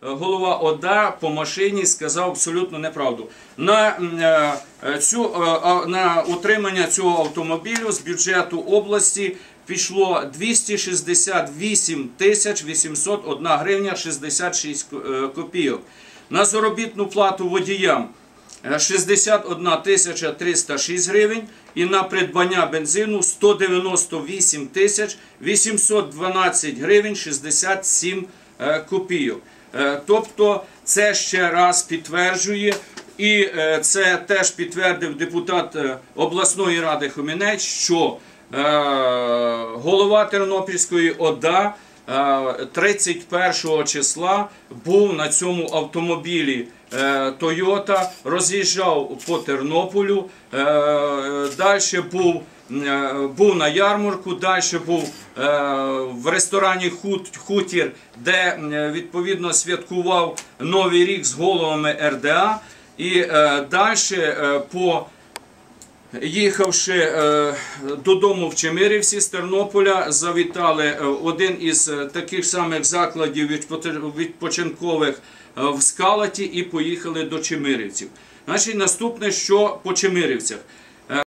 голова ОДА по машині сказав абсолютно неправду. На, е, цю, е, на утримання цього автомобілю з бюджету області пішло 268 тисяч 801 гривня 66 ко- е, копійок. На заробітну плату водіям е, 61 тисяча 306 гривень і на придбання бензину 198 тисяч 812 гривень 67 е, копійок. Е, Тобто це ще раз підтверджує, і е, це теж підтвердив депутат е, обласної ради Хомінець, що е, голова Тернопільської ОДА е, 31 числа був на цьому автомобілі е, Тойота, роз'їжджав по Тернополю, далі був. е, Був на ярмарку, далі був е, в ресторані Хутір, де е, відповідно святкував Новий рік з головами РДА. І е, далі по Їхавши е, додому в Чемирівці з Тернополя, завітали е, один із е, таких самих закладів відпочинкових в Скалаті і поїхали до Чемирівців. Значить, наступне, що по Чемирівцях.